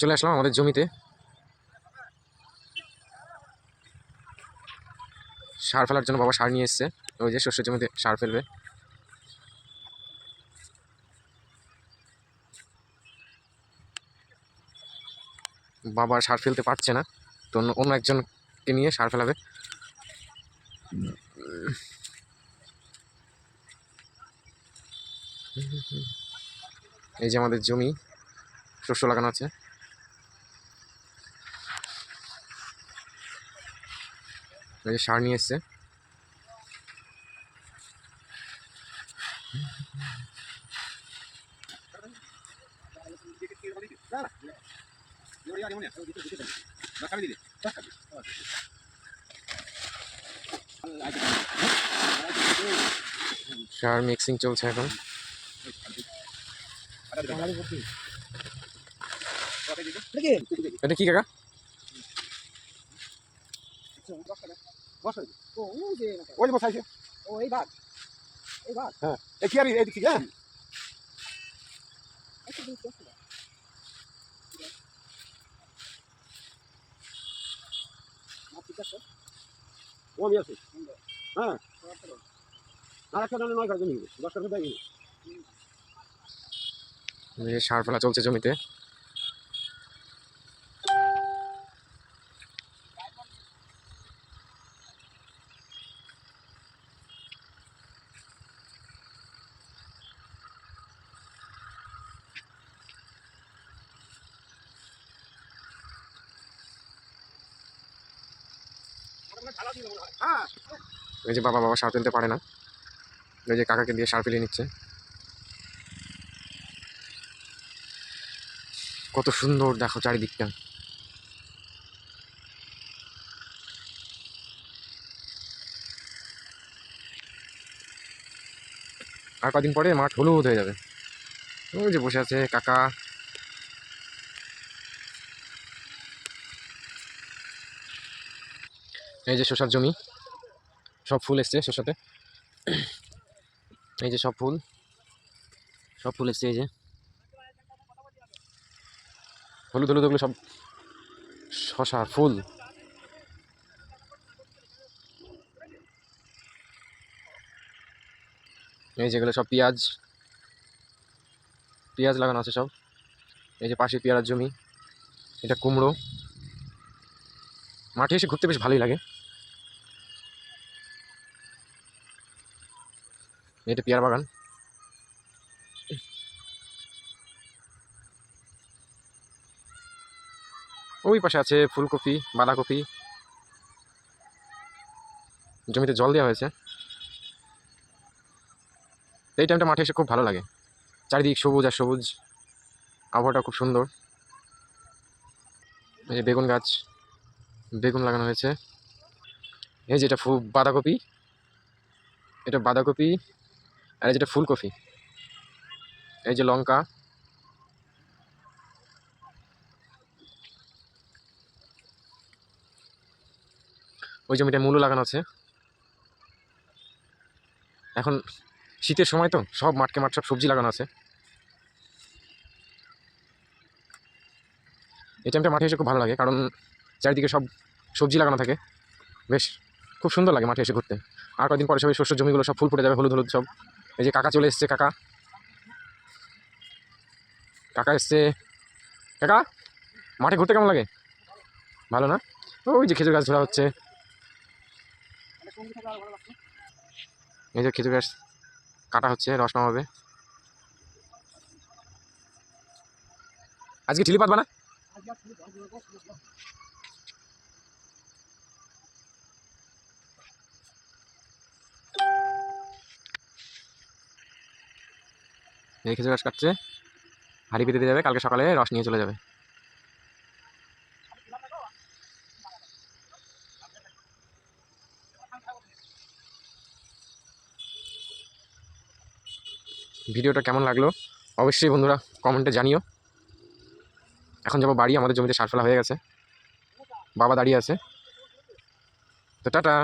চলে আসলাম আমাদের জমিতে। সার ফেলার জন্য বাবা সার নিয়ে এসছে। ওই যে শস্যের জমিতে সার ফেলবে। বাবা সার ফেলতে পারছে না, তো অন্য একজনকে নিয়ে সার ফেলাবে। এই যে আমাদের জমি, শস্য লাগানো আছে। যে সার নিয়ে এসছে সার মিক্সিং চলছে এখন। এটা কি কাকা? ওই যে বসাইছে। ও এই ভাগ এই ভাগ এ কি আমি এই দিকে হ্যাঁ। ও আমি আছি। হ্যাঁ। আর একটা দানে নয় কাজ নিয়ে দশ টাকা দেয় সার ফেলা চলছে জমিতে হ্যাঁ এই যে বাবা বাবা সার ফেলতে পারে না। এই যে কাকাকে দিয়ে সার ফেলিয়ে নিচ্ছে। কত সুন্দর, দেখো চারিদিকটা। আর কদিন পরে মাঠ হলুদ হয়ে যাবে। ওই যে বসে আছে কাকা। এই যে শসার জমি, সব ফুল এসছে শসাতে। এই যে সব ফুল সব ফুল এসছে এই যে। হলুদ হলুদ সব শশা ফুল। এই যেগুলো সব পেঁয়াজ পেঁয়াজ লাগানো আছে সব। এই যে পাশে পেয়ারার জমি, এটা কুমড়ো। মাঠে এসে ঘুরতে বেশ ভালোই লাগে। এটা পেয়ারা বাগান। ওই পাশে আছে ফুলকপি, বাঁধাকপি। জমিতে জল দেওয়া হয়েছে। এই টাইমটা মাঠে এসে খুব ভালো লাগে। চারিদিক সবুজ আর সবুজ। আবহাওয়াটা খুব সুন্দর। এই বেগুন গাছ, বেগুন লাগানো হয়েছে। এই যেটা ফু বাঁধাকপি। এটা বাঁধাকপি। আর যেটা ফুলকপি, এই যে লঙ্কা। ওই জমিটা মূলো লাগানো আছে। এখন শীতের সময় তো, সব মাঠকে মাঠ সব সবজি লাগানো আছে। এই টাইমটা মাঠে এসে খুব ভালো লাগে, কারণ চারিদিকে সব সবজি লাগানো থাকে। বেশ, খুব সুন্দর লাগে মাঠে এসে ঘুরতে। আর কদিন পরে সব এই শস্য জমিগুলো সব ফুল ফুটে যাবে, হলুদ হলুদ সব। এই যে কাকা চলে এসছে, কাকা। কাকা এসছে। কাকা, মাঠে ঘুরতে কেমন লাগে? ভালো না? ওই যে খেজুর গাছ ধরা হচ্ছে। এই যে খেজুর গাছ কাটা হচ্ছে, রস নামাবে আজকে ঠিলি পাতবা না এই খেজুর গাছ কাটছে। হাড়ি পেতে যাবে, কালকে সকালে রস নিয়ে চলে যাবে। ভিডিওটা কেমন লাগল? অবশ্যই বন্ধুরা কমেন্টে জানিও। এখন যাব বাড়ি, আমাদের জমিতে সার ফেলা হয়ে গেছে। বাবা দাঁড়িয়ে আছে। তো টাটা।